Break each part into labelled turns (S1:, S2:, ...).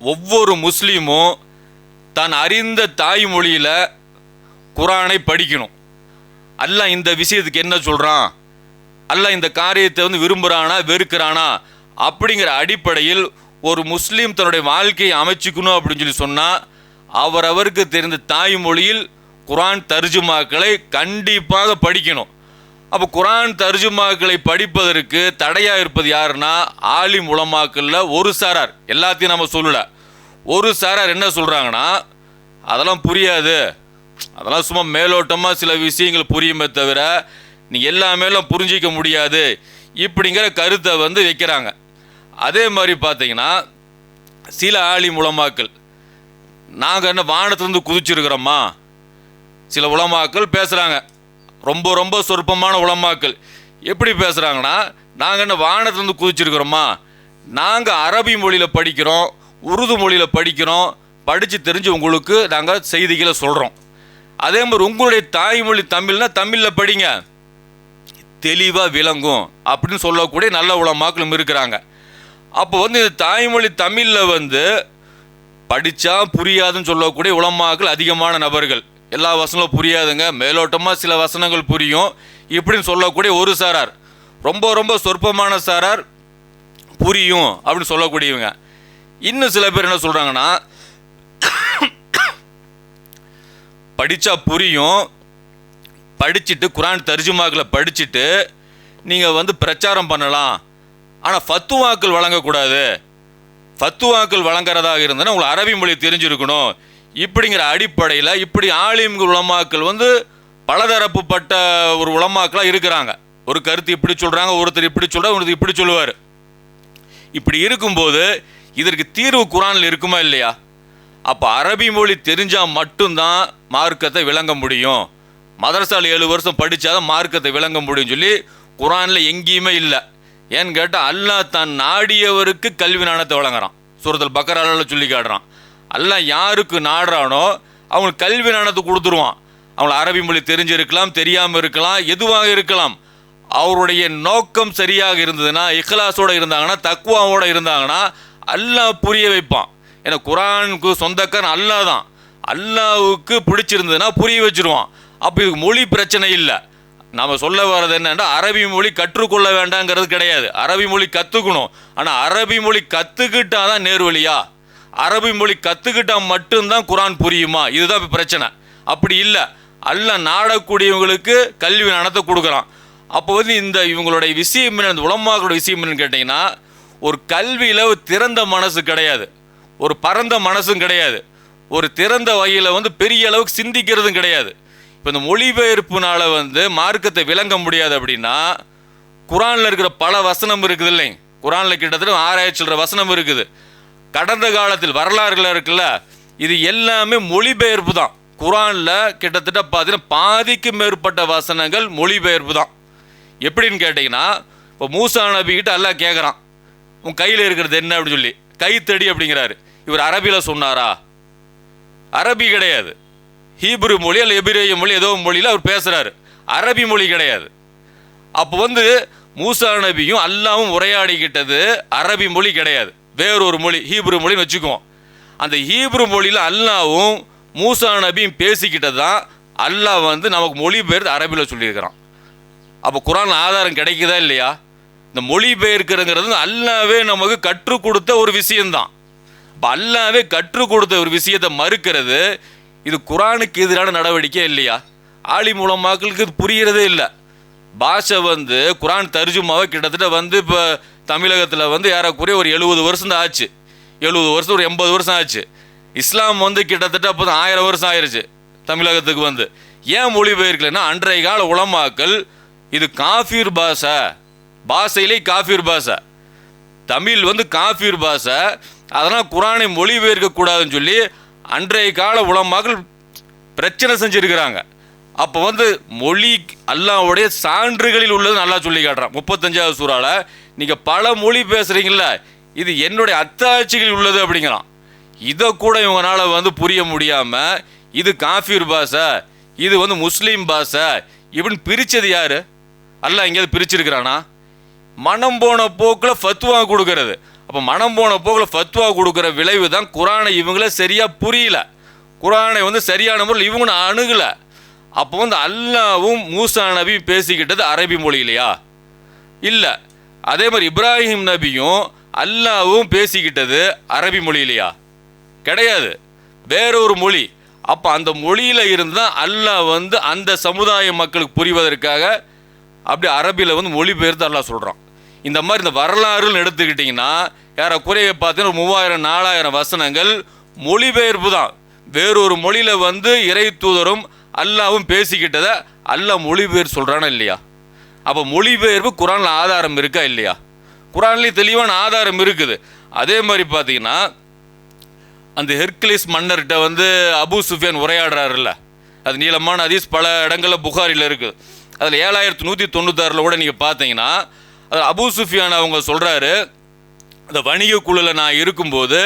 S1: ஒவ்வொரு முஸ்லீமும் தான் அறிந்த தாய்மொழியில் குரானை படிக்கணும். அல்லாஹ் இந்த விஷயத்துக்கு என்ன சொல்கிறான் அல்லாஹ் இந்த காரியத்தை வந்து விரும்புகிறானா வெறுக்கிறானா? அப்படிங்கிற அடிப்படையில் ஒரு முஸ்லீம் தன்னுடைய வாழ்க்கையை அமைச்சுக்கணும் அப்படின்னு சொல்லி சொன்னால் அவரவருக்கு தெரிந்த தாய்மொழியில் குரான் தர்ஜுமாக்களை கண்டிப்பாக படிக்கணும். அப்போ குரான் தர்ஜுமாக்களை படிப்பதற்கு தடையாக இருப்பது யாருன்னா ஆலிம் உலமாக்கல்ல ஒரு சாரார். எல்லாத்தையும் நம்ம சொல்லல. ஒரு சாரார் என்ன சொல்கிறாங்கன்னா அதெல்லாம் புரியாது. அதெல்லாம் சும்மா மேலோட்டமாக சில விஷயங்கள் புரியுமே தவிர நீ எல்லாமேலாம் புரிஞ்சிக்க முடியாது. இப்படிங்கிற கருத்தை வந்து வைக்கிறாங்க. அதே மாதிரி பார்த்தீங்கன்னா சில ஆலி உலமாக்கள் நாங்கள் என்ன வானத்துலேருந்து குதிச்சிருக்கிறோமா? சில உலமாக்கள் பேசுகிறாங்க ரொம்ப ரொம்ப சொற்பமான உலமாக்கள் எப்படி பேசுகிறாங்கன்னா நாங்கள் என்ன வானத்துலேருந்து குதிச்சிருக்கிறோமா? நாங்கள் அரபி மொழியில் படிக்கிறோம் உருது மொழியில் படிக்கிறோம் படித்து தெரிஞ்சு உங்களுக்கு நாங்கள் செய்திகளை சொல்கிறோம் அதே மாதிரி உங்களுடைய தாய்மொழி தமிழ்னா தமிழில் படிங்க. தெளிவாக விளங்கும் அப்படின்னு சொல்லக்கூடிய நல்ல உலமாக்களும் இருக்கிறாங்க. அப்போ வந்து இந்த தாய்மொழி தமிழில் வந்து படித்தா புரியாதுன்னு சொல்லக்கூடிய உலமாக்கள் அதிகமான நபர்கள். எல்லா வசனங்களும் புரியாதுங்க. மேலோட்டமாக சில வசனங்கள் புரியும். இப்படின்னு சொல்லக்கூடிய ஒரு சாரார். ரொம்ப ரொம்ப சொற்பமான சாரார் புரியும் அப்படின்னு சொல்லக்கூடியவங்க. இன்னும் சில பேர் என்ன சொல்கிறாங்கன்னா படித்தா புரியும். படிச்சுட்டு குரான் தர்ஜுமாக்களை படிச்சுட்டு நீங்கள் வந்து பிரச்சாரம் பண்ணலாம். ஆனால் ஃபத்துவாக்கள் வழங்கக்கூடாது. ஃபத்துவாக்கள் வழங்குறதாக இருந்ததுன்னா உங்களுக்கு அரபி மொழி தெரிஞ்சிருக்கணும். இப்படிங்கிற அடிப்படையில் இப்படி ஆலிம்கள் உலமாக்கள் வந்து பலதரப்புப்பட்ட ஒரு உலமாக்களாக இருக்கிறாங்க. ஒரு கருத்து இப்படி சொல்கிறாங்க ஒருத்தர் இப்படி சொல்கிறார் ஒருத்தர் இப்படி சொல்லுவார். இப்படி இருக்கும்போது இதற்கு தீர்வு குரானில் இருக்குமா இல்லையா? அப்போ அரபி மொழி தெரிஞ்சால் மட்டும்தான் மார்க்கத்தை விளங்க முடியும். மதரசால ஏழு வருஷம் படித்தாதான் மார்க்கத்தை விளங்க முடியும் சொல்லி குரானில் எங்கேயுமே இல்லை. ஏன்னு கேட்டால் அல்லாஹ் தான் நாடியவருக்கு கல்வி நாணத்தை வழங்குறான். சூரத்தில் பக்கரால சொல்லி காட்டுறான். அல்லாஹ் யாருக்கு நாடுறானோ அவங்களுக்கு கல்வி ஞானத்தை கொடுத்துருவான். அவங்களுக்கு அரபி மொழி தெரிஞ்சிருக்கலாம் தெரியாமல் இருக்கலாம் எதுவாக இருக்கலாம். அவருடைய நோக்கம் சரியாக இருந்ததுன்னா இഖ்லாஸோட இருந்தாங்கன்னா தக்குவாவோட இருந்தாங்கன்னா அல்லாஹ் புரிய வைப்பான். ஏன்னா குரானுக்கு சொந்தக்காரன் அல்லாஹ் தான். அல்லாவுக்கு பிடிச்சிருந்ததுன்னா புரிய வச்சிருவான். அப்போ இதுக்கு மொழி பிரச்சனை இல்லை. நாம் சொல்ல வர்றது என்னென்னா அரபி மொழி கற்றுக்கொள்ள வேண்டாங்கிறது கிடையாது. அரபி மொழி கற்றுக்கணும் ஆனால் அரபி மொழி கற்றுக்கிட்டாதான் தான் நேர்வழியா? அரபி மொழி கற்றுக்கிட்டா மட்டும்தான் குரான் புரியுமா? இதுதான் இப்போ பிரச்சனை. அப்படி இல்லை. அல்ல நாடக்கூடியவங்களுக்கு கல்வி நடத்த கொடுக்குறான் அப்போ வந்து இந்த இவங்களுடைய விஷயம் என்ன இந்த உலமாக்களோட விஷயம் என்னன்னு கேட்டிங்கன்னா ஒரு கல்வியில் திறந்த மனசு கிடையாது. ஒரு பரந்த மனசும் கிடையாது. ஒரு திறந்த வகையில் வந்து பெரிய அளவுக்கு சிந்திக்கிறதும் கிடையாது. இப்போ இந்த மொழிபெயர்ப்புனால வந்து மார்க்கத்தை விளங்க முடியாது அப்படின்னா குரானில் இருக்கிற பல வசனம் இருக்குது இல்லைங்க குரானில் கிட்டத்தட்ட ஆறாயிரம் வசனம் இருக்குது. கடந்த காலத்தில் வரலாறுகள் இருக்குல்ல இது எல்லாமே மொழிபெயர்ப்பு தான். குரானில் கிட்டத்தட்ட பார்த்தீங்கன்னா பாதிக்கு மேற்பட்ட வசனங்கள் மொழிபெயர்ப்பு தான். எப்படின்னு கேட்டிங்கன்னா இப்போ மூசா நபிக்கிட்ட எல்லாம் கேட்குறான் உன் கையில் இருக்கிறது என்ன அப்படின்னு சொல்லி. கைத்தடி அப்படிங்கிறாரு. இவர் அரபியில் சொன்னாரா? அரபி கிடையாது. ஹீப்ரு மொழி அல்ல எபிரேய மொழி ஏதோ மொழியில் அவர் பேசுகிறாரு அரபி மொழி கிடையாது. அப்போ வந்து மூசா நபியும் அல்லாவும் உரையாடிக்கிட்டது அரபி மொழி கிடையாது. வேறொரு மொழி ஹீப்ரு மொழின்னு வச்சுக்குவோம். அந்த ஹீப்ரு மொழியில் அல்லாவும் மூசா நபியும் பேசிக்கிட்டது தான் அல்லாஹ் வந்து நமக்கு மொழிபெயர்த்து அரபியில் சொல்லியிருக்கிறான். அப்போ குரான் ஆதாரம் கிடைக்குதா இல்லையா? இந்த மொழிபெயர்க்கிறங்கிறது அல்லாவே நமக்கு கற்றுக் கொடுத்த ஒரு விஷயம்தான். இப்போ அல்லாவே கற்றுக் கொடுத்த ஒரு விஷயத்தை மறுக்கிறது இது குரானுக்கு எதிரான நடவடிக்கை இல்லையா? ஆளி மூலமாக்களுக்கு இது புரியறதே இல்லை. பாஷை வந்து குரான் தர்ஜுமாவை கிட்டத்தட்ட வந்து இப்போ தமிழகத்தில் வந்து ஏறக்குறைய ஒரு எழுபது வருஷம் தான் ஆச்சு. எழுபது வருஷம் ஒரு எண்பது வருஷம் ஆச்சு. இஸ்லாம் வந்து கிட்டத்தட்ட அப்போ தான் ஆயிரம் வருஷம் ஆயிருச்சு தமிழகத்துக்கு வந்து. ஏன் மொழிபெயர்க்கலைன்னா அன்றைய கால உலமாக்கள் இது காஃபீர் பாஷை. பாஷையிலே காஃபீர் பாஷை. தமிழ் வந்து காஃபீர் பாஷை. அதனால் குரானை மொழி கூடாதுன்னு சொல்லி அன்றைய கால உலமாக்கள் பிரச்சனை செஞ்சுருக்கிறாங்க. அப்போ வந்து மொழி அல்லாவுடைய சான்றுகளில் உள்ளது நல்லா சொல்லி காட்டுறான். முப்பத்தஞ்சாவது சூறாவில் நீங்கள் பல மொழி பேசுகிறீங்கள இது என்னுடைய அத்தாட்சிகளில் உள்ளது அப்படிங்கிறான். இதை கூட இவங்களால வந்து புரிய முடியாமல் இது காஃபீர் பாஷை இது வந்து முஸ்லீம் பாஷை இப்படின்னு பிரித்தது யார்? அல்ல எங்கேயாவது பிரிச்சிருக்கிறானா? மனம் போன போக்கில் ஃபத்வா கொடுக்கறது. அப்போ மனம் போன போக்கில் ஃபத்வா கொடுக்குற விளைவு தான் குரானை இவங்கள சரியாக புரியல. குரானை வந்து சரியான முறையில் இவங்க அணுகலை. அப்போ வந்து அல்லாவும் மூசா நபி பேசிக்கிட்டது அரபி மொழியிலையா? இல்லை. அதே மாதிரி இப்ராஹிம் நபியும் அல்லாவும் பேசிக்கிட்டது அரபி மொழியிலையா? கிடையாது. வேற ஒரு மொழி. அப்போ அந்த மொழியில் இருந்து தான் அல்லாஹ் வந்து அந்த சமுதாய மக்களுக்கு புரிவதற்காக அப்படி அரபியில் வந்து மொழிபெயர்த்து அல்லாஹ் சொல்கிறான் இந்த மாதிரி இந்த வரலாறுன்னு எடுத்துக்கிட்டிங்கன்னா ஏறக்குறைய பார்த்தீங்கன்னா மூவாயிரம் நாலாயிரம் வசனங்கள் மொழிபெயர்ப்பு தான். வேறொரு மொழியில் வந்து இறை தூதரும் அல்லாவும் பேசிக்கிட்டதை அல்லாஹ் மொழிபெயர் சொல்கிறானா இல்லையா? அப்போ மொழிபெயர்ப்பு குரானில் ஆதாரம் இருக்கா இல்லையா? குரான்லேயும் தெளிவான ஆதாரம் இருக்குது. அதே மாதிரி பார்த்தீங்கன்னா அந்த ஹெர்குலிஸ் மன்னர்கிட்ட வந்து அபு சுஃபியான் உரையாடுறாருல்ல. அது நீளமான அதீஸ் பல இடங்களில் புகாரில் இருக்குது. அதில் ஏழாயிரத்து நூற்றி தொண்ணூத்தாறில் கூட நீங்கள் பார்த்தீங்கன்னா அது அபு சுஃபியான் அவங்க சொல்கிறாரு அந்த வணிக குழுவில் நான் இருக்கும்போது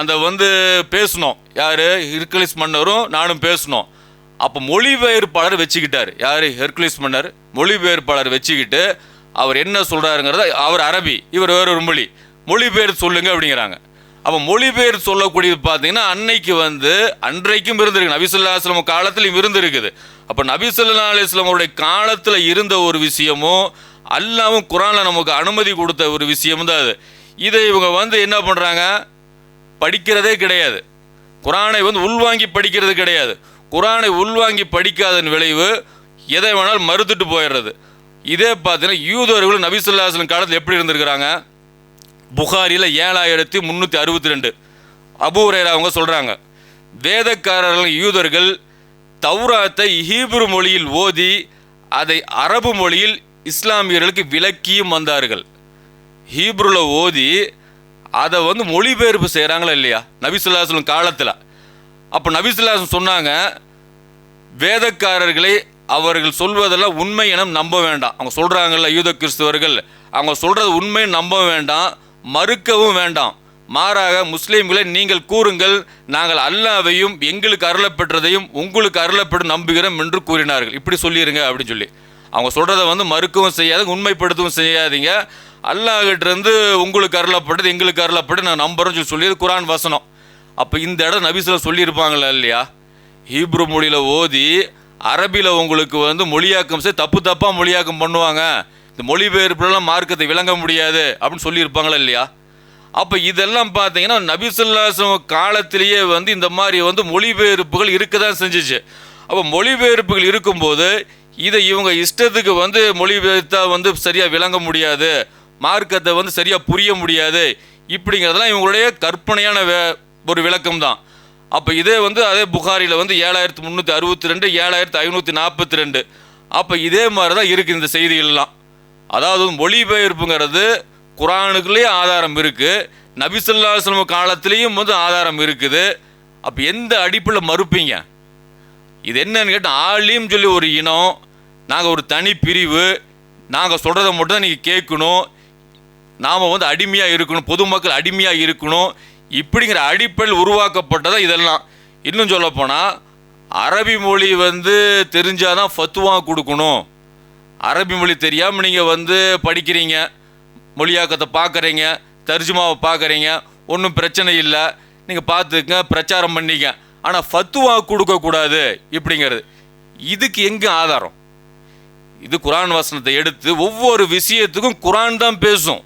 S1: அந்த வந்து பேசணும் யார்? ஹிர்கலிஸ் மன்னரும் நானும் பேசணும் அப்போ மொழிபெயர்ப்பாளர் வச்சுக்கிட்டார். யார்? ஹெர்குலிஸ் மன்னர். மொழிபெயர்ப்பாளர் வச்சுக்கிட்டு அவர் என்ன சொல்கிறாருங்கிறத அவர் அரபி இவர் வேற ஒரு மொழி மொழிபெயர் சொல்லுங்க அப்படிங்கிறாங்க. அப்போ மொழிபெயர் சொல்லக்கூடியது பார்த்தீங்கன்னா அன்னைக்கு வந்து அன்றைக்கும் இருந்திருக்கு. நபிசுல்லா அஸ்லம் காலத்திலும் இருந்திருக்குது. அப்போ நபிசுல்லா அலிஸ்லாமோடைய காலத்தில் இருந்த ஒரு விஷயமும் அல்லாவும் குரானில் நமக்கு அனுமதி கொடுத்த ஒரு விஷயம் தான் அது. இதை இவங்க வந்து என்ன பண்ணுறாங்க படிக்கிறதே கிடையாது. குரானை வந்து உள்வாங்கி படிக்கிறது கிடையாது. குரானை உள்வாங்கி படிக்காதன் விளைவு எதை வேணாலும் மறுத்துட்டு போயிடுறது. இதே பார்த்தீங்கன்னா யூதர்களும் நபிசுல்லாஸ்லம் காலத்தில் எப்படி இருந்திருக்கிறாங்க? புகாரியில் ஏழாயிரத்தி முந்நூற்றி அறுபத்தி ரெண்டு அபூரேரா அவங்க சொல்கிறாங்க வேதக்காரர்கள் யூதர்கள் தௌராத்தை ஹீப்ரு மொழியில் ஓதி அதை அரபு மொழியில் இஸ்லாமியர்களுக்கு விளக்கியும் வந்தார்கள். ஹீப்ருல ஓதி அதை வந்து மொழிபெயர்ப்பு செய்கிறாங்களா இல்லையா? நபிசுல்லாஸ்லம் காலத்தில். அப்போ நபிசுல்லாஸ்லம் சொன்னாங்க வேதக்காரர்களை அவர்கள் சொல்வதெல்லாம் உண்மை என நம்ப வேண்டாம். அவங்க சொல்கிறாங்கல்ல யூத கிறிஸ்தவர்கள் அவங்க சொல்கிறது உண்மை நம்ப வேண்டாம் மறுக்கவும் வேண்டாம். மாறாக முஸ்லீம்களை நீங்கள் கூறுங்கள் நாங்கள் அல்லாவையும் எங்களுக்கு அருளப்பெற்றதையும் உங்களுக்கு அருளப்படும் நம்புகிறோம் என்று கூறினார்கள். இப்படி சொல்லிடுங்க அப்படின்னு சொல்லி. அவங்க சொல்கிறத வந்து மறுக்கவும் செய்யாதுங்க உண்மைப்படுத்தவும் செய்யாதீங்க. அல்லாஹ்கிட்டருந்து உங்களுக்கு அருளப்பட்டது எங்களுக்கு அருளப்பட்டு நான் நம்புறேன்னு சொல்லி சொல்லியது குரான் வசனம். அப்போ இந்த இடம் நபிசில் சொல்லியிருப்பாங்களா இல்லையா? ஹீப்ரு மொழியில் ஓதி அரபியில் உங்களுக்கு வந்து மொழியாக்கம் செய்ய தப்பு தப்பாக மொழியாக்கம் பண்ணுவாங்க. இந்த மொழிபெயர்ப்புலாம் மார்க்கத்தை விளங்க முடியாது அப்படின்னு சொல்லியிருப்பாங்களா இல்லையா? அப்போ இதெல்லாம் பார்த்தீங்கன்னா நபிசுல்லாசம் காலத்திலேயே வந்து இந்த மாதிரி வந்து மொழிபெயர்ப்புகள் இருக்க தான் செஞ்சுச்சு. அப்போ மொழிபெயர்ப்புகள் இருக்கும்போது இதை இவங்க இஷ்டத்துக்கு வந்து மொழிபெயர்த்தா வந்து சரியாக விளங்க முடியாது. மார்க்கத்தை வந்து சரியாக புரிய முடியாது. இப்படிங்கிறதெல்லாம் இவங்களுடைய கற்பனையான வே ஒரு விளக்கம் தான் அப்போ இதே வந்து அதே புகாரியில் வந்து ஏழாயிரத்து முந்நூற்றி அறுபத்தி ரெண்டு ஏழாயிரத்து ஐநூற்றி நாற்பத்தி ரெண்டு. அப்போ இதே மாதிரி தான் இருக்குது இந்த செய்திகள்லாம். அதாவது மொழிபெயர்ப்புங்கிறது குரானுக்குள்ளேயும் ஆதாரம் இருக்குது நபிசல்லாஸ்லம் காலத்திலையும் வந்து ஆதாரம் இருக்குது. அப்போ எந்த அடிப்பில் மறுப்பீங்க? இது என்னன்னு கேட்டால் ஆலிம் சொல்லி ஒரு இனம் நாங்கள் ஒரு தனி பிரிவு நாங்கள் சொல்கிறத மட்டும் தான் நீங்கள் கேட்கணும். நாம் வந்து அடிமையாக இருக்கணும் பொதுமக்கள் அடிமையாக இருக்கணும். இப்படிங்கிற அடிப்படையில் உருவாக்கப்பட்டதா இதெல்லாம். இன்னும் சொல்லப்போனால் அரபி மொழி வந்து தெரிஞ்சால் தான் ஃபத்துவா கொடுக்கணும். அரபி மொழி தெரியாமல் நீங்கள் வந்து படிக்கிறீங்க மொழியாக்கத்தை பார்க்குறீங்க தர்ஜுமாவை பார்க்குறீங்க ஒன்றும் பிரச்சனை இல்லை. நீங்கள் பார்த்துக்க பிரச்சாரம் பண்ணிக்க ஆனால் ஃபத்துவா கொடுக்கக்கூடாது இப்படிங்கிறது. இதுக்கு எங்கே ஆதாரம்? இது குரான் வசனத்தை எடுத்து ஒவ்வொரு விஷயத்துக்கும் குரான் தான் பேசும்.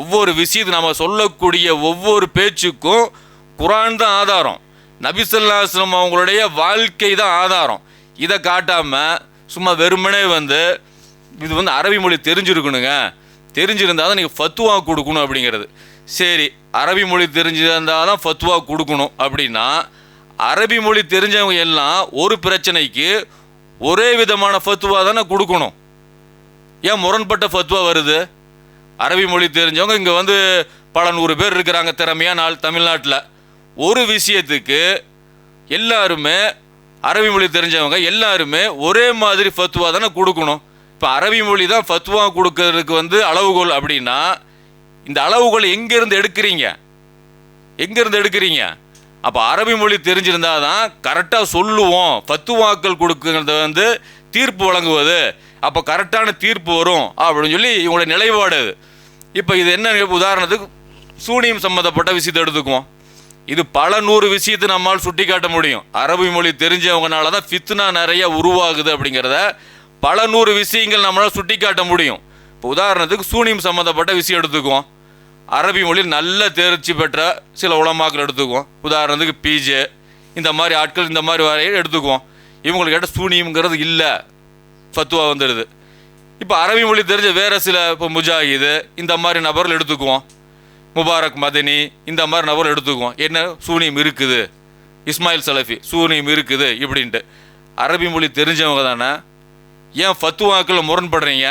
S1: ஒவ்வொரு விஷயத்து நம்ம சொல்லக்கூடிய ஒவ்வொரு பேச்சுக்கும் குரான் தான் ஆதாரம். நபிசல்லாஸ்லம் அவங்களுடைய வாழ்க்கை தான் ஆதாரம். இதை காட்டாமல் சும்மா வெறுமனே வந்து இது வந்து அரபி மொழி தெரிஞ்சிருக்கணுங்க. தெரிஞ்சிருந்தால் தான் நீங்கள் ஃபத்துவா கொடுக்கணும் அப்படிங்கிறது. சரி அரபி மொழி தெரிஞ்சிருந்தால் தான் ஃபத்துவா கொடுக்கணும் அப்படின்னா அரபி மொழி தெரிஞ்சவங்க எல்லாம் ஒரு பிரச்சனைக்கு ஒரே விதமான ஃபத்துவா தானே கொடுக்கணும். ஏன் முரண்பட்ட ஃபத்துவா வருது? அரபி மொழி தெரிஞ்சவங்க இங்கே வந்து பல நூறு பேர் இருக்கிறாங்க திறமையாக நாள் தமிழ்நாட்டில். ஒரு விஷயத்துக்கு எல்லாருமே அரபி மொழி தெரிஞ்சவங்க எல்லாருமே ஒரே மாதிரி ஃபத்துவா தானே கொடுக்கணும். இப்போ அரபி மொழி தான் ஃபத்துவா கொடுக்கறதுக்கு வந்து அளவுகோல் அப்படின்னா இந்த அளவுகோல் எங்கேருந்து எடுக்கிறீங்க? எங்கேருந்து எடுக்கிறீங்க? அப்போ அரபி மொழி தெரிஞ்சிருந்தால் தான் கரெக்டாக சொல்லுவோம். ஃபத்துவாக்கள் கொடுக்குறத வந்து தீர்ப்பு வழங்குவது. அப்போ கரெக்டான தீர்ப்பு வரும் அப்படின்னு சொல்லி இவங்களோட நிலைப்பாடு இப்போ இது என்ன உதாரணத்துக்கு சூனியம் சம்மந்தப்பட்ட விஷயத்தை எடுத்துக்குவோம். இது பல நூறு விஷயத்தை நம்மால் சுட்டி காட்ட முடியும். அரபி மொழி தெரிஞ்சவங்கனால தான் ஃபித்னா நிறைய உருவாகுது அப்படிங்கிறத பல நூறு விஷயங்கள் நம்மளால் சுட்டி காட்ட முடியும். இப்போ உதாரணத்துக்கு சூனியம் சம்மந்தப்பட்ட விஷயம் எடுத்துக்குவோம். அரபி மொழியில் நல்ல தேர்ச்சி பெற்ற சில உலமாக்கள் எடுத்துக்குவோம். உதாரணத்துக்கு பிஜே இந்த மாதிரி ஆட்கள் இந்த மாதிரி வரைய எடுத்துக்குவோம். இவங்களுக்கு கேட்ட சூனியம்ங்கிறது இல்லை. ஃபத்துவா வந்துடுது. இப்போ அரபி மொழி தெரிஞ்ச வேறு சில இப்போ முஜாஹிது இந்த மாதிரி நபர்கள் எடுத்துக்குவோம். முபாரக் மதனி இந்த மாதிரி நபர்கள் எடுத்துக்குவோம். என்ன? சூனியம் இருக்குது. இஸ்மாயில் சலஃபி சூனியம் இருக்குது இப்படின்ட்டு. அரபி மொழி தெரிஞ்சவங்க தானே? ஏன் ஃபத்துவாக்கள் முரண்படுறீங்க?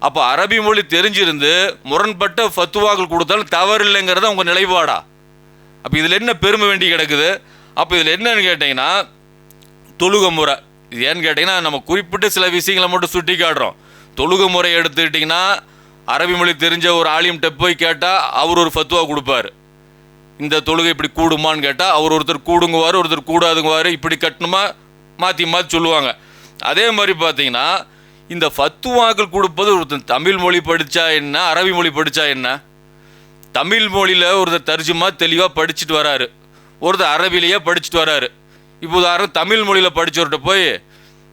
S1: அப்போ அரபி மொழி தெரிஞ்சிருந்து முரண்பட்ட ஃபத்துவாக்கள் கொடுத்தாலும் தவறு இல்லைங்கிறத உங்கள் நிலைப்பாடா? அப்போ இதில் என்ன பெருமை வேண்டி கிடக்குது? அப்போ இதில் என்னன்னு கேட்டிங்கன்னா தொழுக முறை. ஏன்னு கேட்டிங்கன்னா நம்ம குறிப்பிட்டு சில விஷயங்களை மட்டும் சுட்டி காட்டுறோம் தொழுக முறை எடுத்துக்கிட்டிங்கன்னா அரபி மொழி தெரிஞ்ச ஒரு ஆலிம்கிட்ட போய் கேட்டால் அவர் ஒரு ஃபத்துவா கொடுப்பாரு. இந்த தொழுகை இப்படி கூடுமான்னு கேட்டால் அவர் ஒருத்தர் கூடுங்குவார் ஒருத்தர் கூடாதுங்குவார் இப்படி கட்டணுமா மாற்றி மாற்றி சொல்லுவாங்க. அதே மாதிரி பார்த்தீங்கன்னா இந்த ஃபத்துவாக்கள் கொடுப்பது ஒருத்தர் தமிழ் மொழி படித்தா என்ன அரபி மொழி படித்தா என்ன? தமிழ் மொழியில் ஒருத்தர் தர்ஜுமா தெளிவாக படிச்சுட்டு வராரு. ஒருத்தர் அரபிலேயே படிச்சுட்டு வராரு. இப்போ உதாரணம் தமிழ் மொழியில் படித்தவர்கிட்ட போய்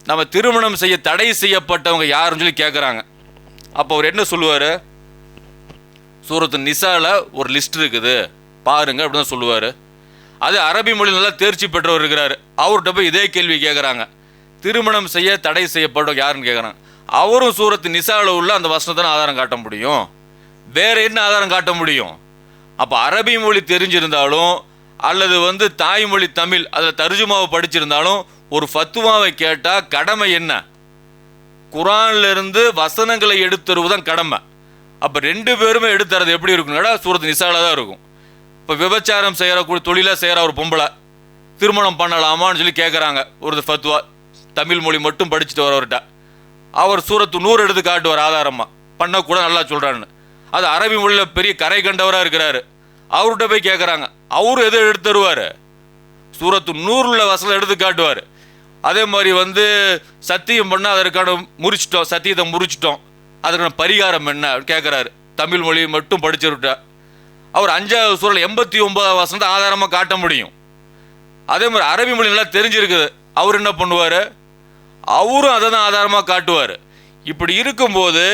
S1: நம்ம திருமணம் செய்ய தடை செய்யப்பட்டவங்க யாருன்னு சொல்லி கேட்குறாங்க அப்போ அவர் என்ன சொல்லுவார்? சூரத்து நிசாவில் ஒரு லிஸ்ட் இருக்குது. பாருங்க அப்படின்னு தான் சொல்லுவார். அது அரபி மொழியில் நல்லா தேர்ச்சி பெற்றவர் இருக்கிறார். அவர்கிட்ட போய் இதே கேள்வி கேட்குறாங்க திருமணம் செய்ய தடை செய்யப்பட்டவங்க யாருன்னு கேட்குறாங்க அவரும் சூரத்து நிசாவில் உள்ள அந்த வசனத்தை ஆதாரம் காட்ட முடியும். வேறு என்ன ஆதாரம் காட்ட முடியும்? அப்போ அரபி மொழி தெரிஞ்சிருந்தாலும் அல்லது வந்து தாய்மொழி தமிழ் அதில் தர்ஜுமாவை படிச்சிருந்தாலும் ஒரு ஃபத்துவாவை கேட்டால் கடமை என்ன? குரான்லேருந்து வசனங்களை வசனங்களை எடுத்துருவதுதான் கடமை. அப்போ ரெண்டு பேருமே எடுத்துறது எப்படி இருக்குன்னா சூரத் நிசாலாக தான் இருக்கும். இப்போ விபச்சாரம் செய்கிற தொழிலாக செய்கிற ஒரு பொம்பளை திருமணம் பண்ணலாமான்னு சொல்லி கேட்குறாங்க ஒரு ஃபத்துவா. தமிழ் மொழி மட்டும் படிச்சுட்டு வரவர்கிட்ட அவர் சூரத்து நூறு எடுத்து காட்டுவார் ஆதாரமாக பண்ணக்கூட நல்லா சொல்கிறான்னு அது அரபி மொழியில் பெரிய கரை கண்டவராக இருக்கிறாரு. அவர்கிட்ட போய் கேட்குறாங்க அவரு எதை எடுத்து தருவார்? சூரத்து நூறுல வசனம் எடுத்து காட்டுவார். அதே மாதிரி வந்து சத்தியம் பண்ண அதற்கான முறிச்சிட்டோம் சத்தியத்தை முறிச்சிட்டோம். அதற்கான பரிகாரம் என்ன கேட்குறாரு தமிழ் மொழியை மட்டும் படிச்சிருட்டா அவர் அஞ்சாவது சூழல் எண்பத்தி ஒன்பதாவது வசனத்தை ஆதாரமாக காட்ட முடியும். அதே மாதிரி அரபி மொழி நல்லா தெரிஞ்சிருக்குது. அவர் என்ன பண்ணுவார்? அவரும் அதை தான் ஆதாரமாக காட்டுவார். இப்படி இருக்கும்போது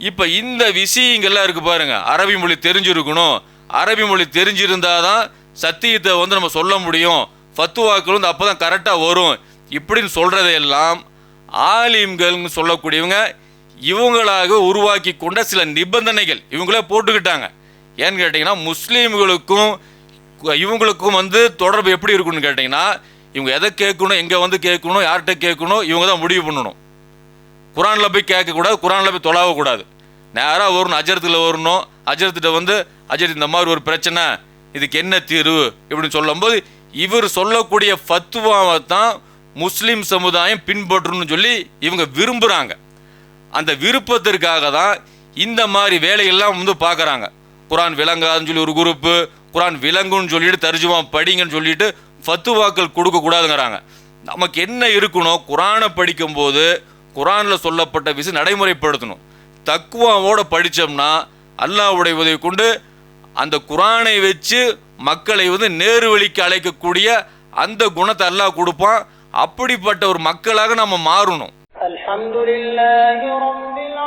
S1: இப்போ இந்த விஷயங்கள்லாம் இருக்குது பாருங்கள் அரபி மொழி தெரிஞ்சிருக்கணும். அரபி மொழி தெரிஞ்சிருந்தால் தான் சத்தியத்தை வந்து நம்ம சொல்ல முடியும். ஃபத்துவாக்கள் வந்து அப்போ தான் கரெக்டாக வரும். இப்படின்னு சொல்கிறதையெல்லாம் ஆலிம்கள்னு சொல்லக்கூடியவங்க இவங்களாக உருவாக்கி கொண்ட சில நிபந்தனைகள் இவங்களே போட்டுக்கிட்டாங்க. ஏன்னு கேட்டிங்கன்னா முஸ்லீம்களுக்கும் இவங்களுக்கும் வந்து தொடர்பு எப்படி இருக்குன்னு கேட்டிங்கன்னா இவங்க எதை கேட்கணும் எங்கே வந்து கேட்கணும் யார்கிட்ட கேட்கணும் இவங்க தான் முடிவு பண்ணணும். குரானில் போய் கேட்கக்கூடாது குரானில் போய் தொலாவக்கூடாது நேராக வரணும் அஜரத்தில் வரணும் அஜரத்திட்ட வந்து அஜரத் இந்த மாதிரி ஒரு பிரச்சனை இதுக்கு என்ன தீர்வு இப்படின்னு சொல்லும்போது இவர் சொல்லக்கூடிய ஃபத்துவாவை தான் முஸ்லீம் சமுதாயம் பின்பற்றணும்னு சொல்லி இவங்க விரும்புகிறாங்க அந்த விருப்பத்திற்காக தான் இந்த மாதிரி வேலையெல்லாம் வந்து பார்க்குறாங்க. குரான் விளங்காதுன்னு சொல்லி ஒரு குரூப்பு குரான் விளங்குன்னு சொல்லிட்டு தர்ஜுமா படிங்கன்னு சொல்லிட்டு ஃபத்துவாக்கள் கொடுக்கக்கூடாதுங்கிறாங்க. நமக்கு என்ன இருக்கணும்? குரானை படிக்கும்போது குரானில் சொல்லப்பட்ட விஷயம் நடைமுறைப்படுத்தணும். தக்குவாவோடு படித்தோம்னா அல்லாவுடைய உதவி கொண்டு அந்த குரானை வச்சு மக்களை வந்து நேரு வழிக்கு அழைக்கக்கூடிய அந்த குணத்தை எல்லாம் கொடுப்பான். அப்படிப்பட்ட ஒரு மக்களாக நம்ம மாறணும்.
S2: அல்ஹம்துலில்லாஹி ரப்பில்